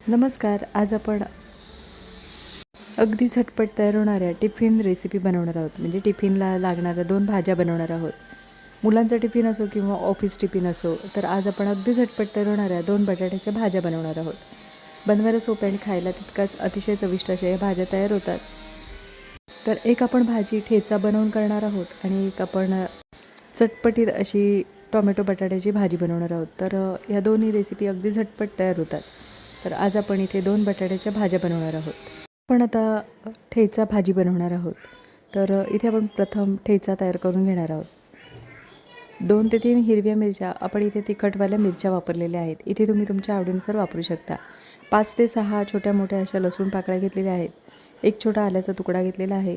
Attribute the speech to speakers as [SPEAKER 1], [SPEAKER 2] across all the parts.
[SPEAKER 1] नमस्कार आज आपण अगदी झटपट तयार होणाऱ्या टिफिन रेसिपी बनवणार आहोत. म्हणजे टिफिनला लागणाऱ्या दोन भाज्या बनवणार आहोत. मुलांचा टिफिन असो किंवा ऑफिस टिफिन असो तर आज आपण अगदी झटपट तयार होणाऱ्या दोन बटाट्याच्या भाज्या बनवणार आहोत. बनवायला सोप्या आणि खायला तितकाच अतिशय चविष्ट अशा या भाज्या तयार होतात. तर एक आपण भाजी ठेचा बनवून करणार आहोत आणि एक आपण चटपटीत अशी टोमॅटो बटाट्याची भाजी बनवणार आहोत. तर ह्या दोन्ही रेसिपी अगदी झटपट तयार होतात. तर आज आपण इथे दोन बटाट्याच्या भाज्या बनवणार आहोत. आपण आता ठेचा भाजी बनवणार आहोत. तर इथे आपण प्रथम ठेचा तयार करून घेणार आहोत. दोन ते तीन हिरव्या मिरच्या आपण इथे तिखटवाल्या मिरच्या वापरलेल्या आहेत. इथे तुम्ही तुमच्या आवडीनुसार वापरू शकता. पाच ते सहा छोट्या मोठ्या अशा लसूण पाकळ्या घेतलेल्या आहेत. एक छोटा आल्याचा तुकडा घेतलेला आहे.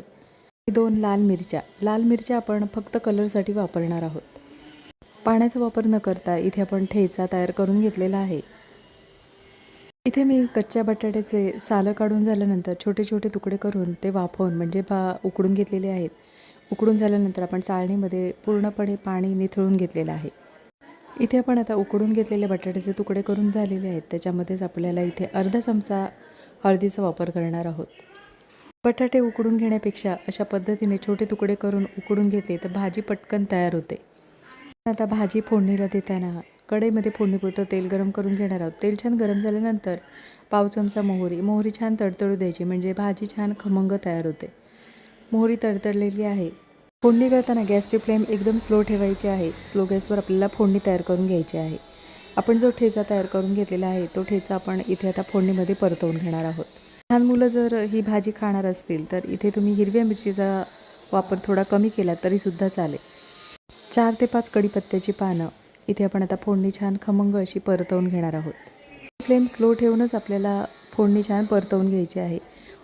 [SPEAKER 1] दोन लाल मिरच्या. लाल मिरच्या आपण फक्त कलरसाठी वापरणार आहोत. पाण्याचा वापर न करता इथे आपण ठेचा तयार करून घेतलेला आहे. इथे मी कच्च्या बटाट्याचे सालं काढून झाल्यानंतर छोटे छोटे तुकडे करून ते वाफवून म्हणजे बा उकडून घेतलेले आहेत उकडून झाल्यानंतर आपण चाळणीमध्ये पूर्णपणे पाणी निथळून घेतलेलं आहे. इथे आपण आता उकडून घेतलेले बटाट्याचे तुकडे करून झालेले आहेत त्याच्यामध्येच आपल्याला इथे अर्धा चमचा हळदीचा वापर करणार आहोत. बटाटे उकडून घेण्यापेक्षा अशा पद्धतीने छोटे तुकडे करून उकडून घेतले तर भाजी पटकन तयार होते. आता भाजी फोडणीला देताना कढईमध्ये फोडणीपुरतं तेल गरम करून घेणार आहोत. तेल छान गरम झाल्यानंतर पाव चमचा मोहरी. मोहरी छान तडतडू द्यायची म्हणजे भाजी छान खमंग तयार होते. मोहरी तडतडलेली आहे. फोडणी करताना गॅसची फ्लेम एकदम स्लो ठेवायची आहे. स्लो गॅसवर आपल्याला फोडणी तयार करून घ्यायची आहे. आपण जो ठेचा तयार करून घेतलेला आहे तो ठेचा आपण इथे आता फोडणीमध्ये परतवून घेणार आहोत. लहान मुलं जर ही भाजी खाणार असतील तर इथे तुम्ही हिरव्या मिरचीचा वापर थोडा कमी केला तरीसुद्धा चालेल. चार ते पाच कढीपत्त्याची पानं इथे आपण आता फोडणी छान खमंग अशी परतवून घेणार आहोत. फ्लेम स्लो ठेवूनच आपल्याला फोडणी छान परतवून घ्यायची आहे.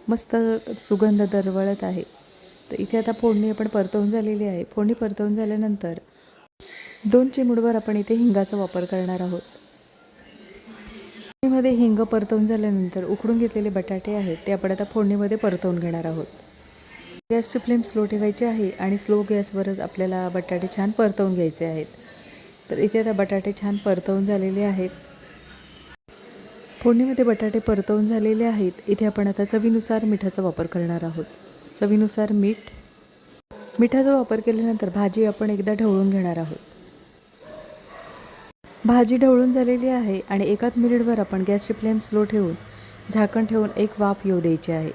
[SPEAKER 1] मस्त सुगंध दरवळत आहे. तर इथे आता फोडणी आपण परतवून झालेली आहे. फोडणी परतवून झाल्यानंतर दोन चिमुडवर आपण इथे हिंगाचा वापर करणार आहोत. फोडणीमध्ये हिंग परतवून झाल्यानंतर उकडून घेतलेले बटाटे आहेत ते आपण आता फोडणीमध्ये परतवून घेणार आहोत. गॅसची फ्लेम स्लो ठेवायची आहे आणि स्लो गॅसवरच आपल्याला बटाटे छान परतवून घ्यायचे आहेत. तर इथे आता बटाटे छान परतवून झालेले आहेत. फोडणीमध्ये बटाटे परतवून झालेले आहेत. इथे आपण आता चवीनुसार मिठाचा वापर करणार आहोत. चवीनुसार मीठ. मिठाचा वापर केल्यानंतर भाजी आपण एकदा ढवळून घेणार आहोत. भाजी ढवळून झालेली आहे आणि एकाच मिनिटभर आपण गॅसची फ्लेम स्लो ठेवून झाकण ठेवून एक वाफ येऊ द्यायची आहे.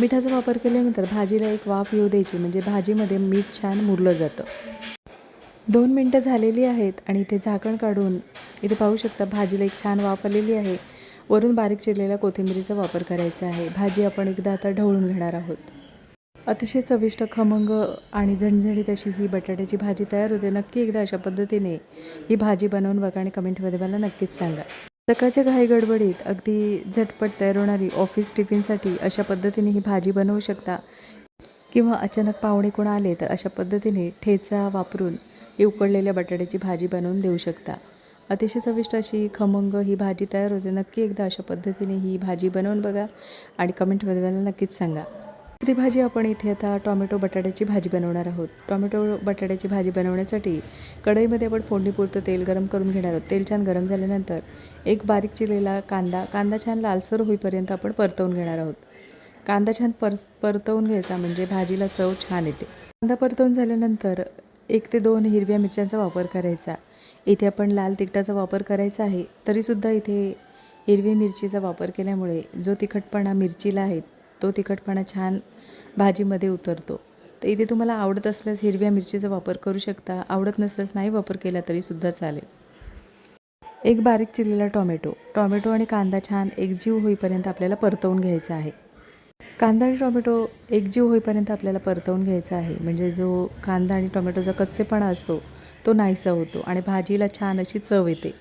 [SPEAKER 1] मिठाचा वापर केल्यानंतर भाजीला एक वाफ येऊ द्यायची म्हणजे भाजीमध्ये मीठ छान मुरलं जातं. दोन मिनटं झालेली आहेत आणि इथे झाकण काढून इथे पाहू शकता भाजीला एक छान वाफ आलेली आहे. वरून बारीक चिरलेल्या कोथिंबिरीचा वापर करायचा आहे. भाजी आपण एकदा आता ढवळून घेणार आहोत. अतिशय चविष्ट खमंग आणि झणझणीत अशी ही बटाट्याची भाजी तयार होते. नक्की एकदा अशा पद्धतीने ही भाजी बनवून बघा आणि कमेंटमध्ये मला नक्कीच सांगा. सकाळच्या घाई गडबडीत अगदी झटपट तयार होणारी ऑफिस टिफिनसाठी अशा पद्धतीने ही भाजी बनवू शकता. किंवा अचानक पाहुणे कोण आले तर अशा पद्धतीने ठेचा वापरून ही उकडलेल्या बटाट्याची भाजी बनवून देऊ शकता. अतिशय चविष्ट अशी खमंग ही भाजी तयार होते. नक्की एकदा अशा पद्धतीने ही भाजी बनवून बघा आणि कमेंटमध्ये मला नक्कीच सांगा. दुसरी भाजी आपण इथे आता टॉमॅटो बटाट्याची भाजी बनवणार आहोत. टॉमॅटो बटाट्याची भाजी बनवण्यासाठी कढईमध्ये आपण फोडणीपुरतं तेल गरम करून घेणार आहोत. तेल छान गरम झाल्यानंतर एक बारीक चिरलेला कांदा कांदा छान लालसर होईपर्यंत आपण परतवून घेणार आहोत. कांदा छान पर परतवून घ्यायचा म्हणजे भाजीला चव छान येते. कांदा परतवून झाल्यानंतर एक ते दोन हिरव्या मिरच्यांचा वापर करायचा. इथे आपण लाल तिखटाचा वापर करायचा आहे तरीसुद्धा इथे हिरवी मिरचीचा वापर केल्यामुळे जो तिखटपणा मिरचीला आहे तो तिखटपणा छान भाजीमध्ये उतरतो. तर इथे तुम्हाला आवडत असल्यास हिरव्या मिरचीचा वापर करू शकता आवडत नसल्यास नाही वापर केला तरीसुद्धा चालेल. एक बारीक चिरलेला टॉमॅटो. टॉमॅटो आणि कांदा छान एकजीव होईपर्यंत आपल्याला परतवून घ्यायचा आहे. कांदा आणि टोमॅटो एकजीव होईपर्यंत आपल्याला परतवून घ्यायचा आहे. म्हणजे जो कांदा आणि टोमॅटोचा कच्चेपणा असतो तो नाहीसा होतो आणि भाजीला छान अशी चव येते.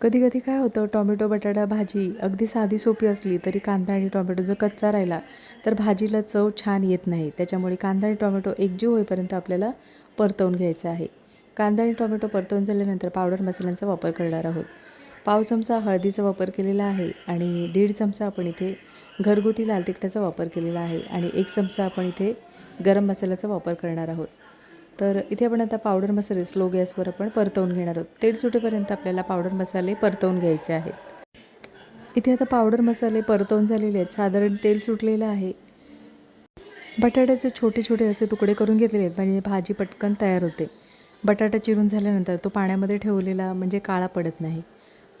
[SPEAKER 1] कधी कधी काय होतं टोमॅटो बटाटा भाजी अगदी साधी सोपी असली तरी कांदा आणि टोमॅटो जर कच्चा राहिला तर भाजीला चव छान येत नाही. त्याच्यामुळे कांदा आणि टोमॅटो एकजीव होईपर्यंत आपल्याला परतवून घ्यायचा आहे. कांदा आणि टोमॅटो परतवून झाल्यानंतर पावडर मसाल्यांचा वापर करणार आहोत. पाव चमचा हळदीचा वापर केलेला आहे आणि दीड चमचा आपण इथे घरगुती लाल तिखटाचा वापर केलेला आहे आणि एक चमचा आपण इथे गरम मसाल्याचा वापर करणार आहोत. तर इथे आपण आता पावडर मसाले स्लो गॅसवर आपण परतवून घेणार आहोत. तेल सुटेपर्यंत आपल्याला पावडर मसाले परतवून घ्यायचे आहेत. इथे आता पावडर मसाले परतवून झालेले आहेत. साधारण तेल सुटलेलं आहे. बटाट्याचे छोटे छोटे असे तुकडे करून घेतलेले आहेत म्हणजे भाजी पटकन तयार होते. बटाटा चिरून झाल्यानंतर तो पाण्यामध्ये ठेवलेला म्हणजे काळा पडत नाही.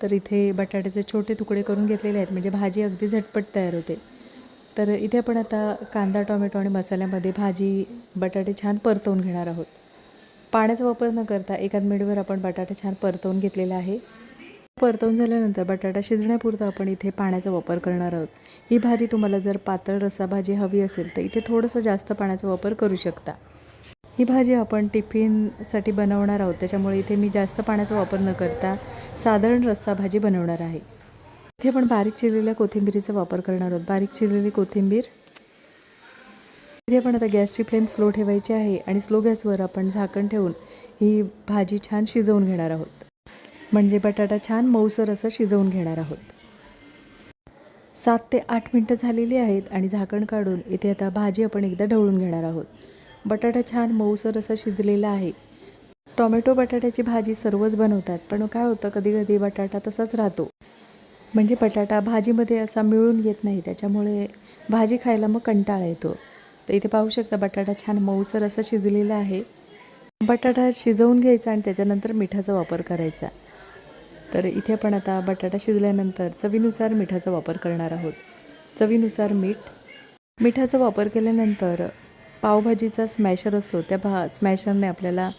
[SPEAKER 1] तर इथे बटाट्याचे छोटे तुकडे करून घेतलेले आहेत. म्हणजे भाजी अगदी झटपट तयार होते. तर इथे आपण आता कांदा टोमॅटो आणि मसाल्यामध्ये भाजी बटाटे छान परतवून घेणार आहोत. पाण्याचा वापर न करता एकाच मिनिटवर आपण बटाटा छान परतवून घेतलेला आहे. परतवून झाल्यानंतर बटाटा शिजण्यापुरता आपण इथे पाण्याचा वापर करणार आहोत. ही भाजी तुम्हाला जर पातळ रस्सा भाजी हवी असेल तर इथे थोडंसं जास्त पाण्याचा वापर करू शकता. ही भाजी आपण टिफिनसाठी बनवणार आहोत. त्याच्यामुळे इथे मी जास्त पाण्याचा वापर न करता साधारण रस्सा भाजी बनवणार आहे. इथे आपण बारीक चिरलेल्या कोथिंबीरीचा वापर करणार आहोत. बारीक चिरलेली कोथिंबीर. इथे आपण आता गॅसची फ्लेम स्लो ठेवायची आहे आणि स्लो गॅसवर आपण झाकण ठेवून ही भाजी छान शिजवून घेणार आहोत. म्हणजे बटाटा छान मऊसर असं शिजवून घेणार आहोत. सात ते आठ मिनटं झालेली आहेत आणि झाकण काढून इथे आता भाजी आपण एकदा ढवळून घेणार आहोत. बटाटा छान मऊसर असा शिजलेला आहे. टोमॅटो बटाट्याची भाजी सर्वच बनवतात पण काय होतं कधी कधी बटाटा तसाच राहतो. म्हणजे बटाटा भाजीमध्ये असा मिळून येत नाही त्याच्यामुळे भाजी खायला मग कंटाळा येतो. तर इथे पाहू शकता बटाटा छान मऊसर असा शिजलेला आहे. बटाटा शिजवून घ्यायचा आणि त्याच्यानंतर मिठाचा वापर करायचा. तर इथे आपण आता बटाटा शिजल्यानंतर चवीनुसार मिठाचा वापर करणार आहोत. चवीनुसार मीठ. मिठाचा वापर केल्यानंतर पावभाजीचा स्मॅशर असतो त्या भा स्मॅशरने आपल्याला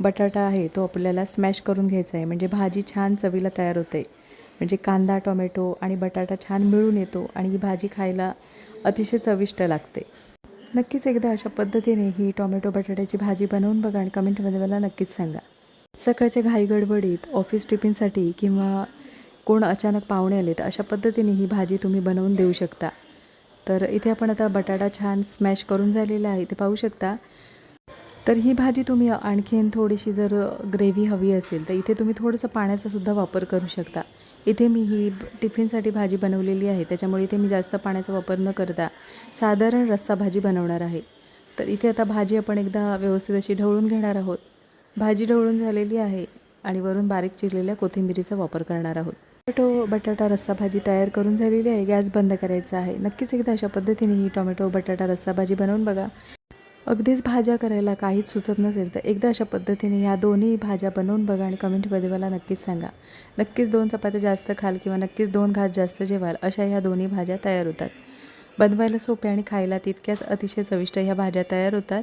[SPEAKER 1] बटाटा आहे तो आपल्याला स्मॅश करून घ्यायचा आहे. म्हणजे भाजी छान चवीला तयार होते. म्हणजे कांदा टोमॅटो आणि बटाटा छान मिळून येतो आणि ही भाजी खायला अतिशय चविष्ट लागते. नक्कीच एकदा अशा पद्धतीने ही टोमॅटो बटाट्याची भाजी बनवून बघा आणि कमेंटमध्ये मला नक्कीच सांगा. सकाळच्या घाई गडबडीत ऑफिस टिफिनसाठी किंवा कोण अचानक पाहुणे आले तर अशा पद्धतीने ही भाजी तुम्ही बनवून देऊ शकता. तर इथे आपण आता बटाटा छान स्मॅश करून झालेला आहे ते पाहू शकता. तर ही भाजी तुम्ही आणखीन थोडीशी जर ग्रेव्ही हवी असेल तर इथे तुम्ही थोडंसं पाण्याचा सुद्धा वापर करू शकता. इथे मी ही टिफिनसाठी भाजी बनवलेली आहे त्याच्यामुळे इथे मी जास्त पाण्याचा वापर न करता साधारण रस्सा भाजी बनवणार आहे. तर इथे आता भाजी आपण एकदा व्यवस्थित अशी ढवळून घेणार आहोत. भाजी ढवळून झालेली आहे आणि वरून बारीक चिरलेल्या कोथिंबिरीचा वापर करणार आहोत. टोमॅटो बटाटा रस्सा भाजी तयार करून झालेली आहे. गॅस बंद करायचा आहे. नक्कीच एकदा अशा पद्धतीने ही टोमॅटो बटाटा रस्सा भाजी बनवून बघा. अगदीच भाज्या करायला काहीच सुचत नसेल तर एकदा अशा पद्धतीने ह्या दोन्ही भाज्या बनवून बघा आणि कमेंटमध्ये मला नक्कीच सांगा. नक्कीच दोन चपात्या जास्त खाल किंवा नक्कीच दोन घास जास्त जेवाल अशा ह्या दोन्ही भाज्या तयार होतात. बनवायला सोप्या आणि खायला तितक्याच अतिशय चविष्ट ह्या भाज्या तयार होतात.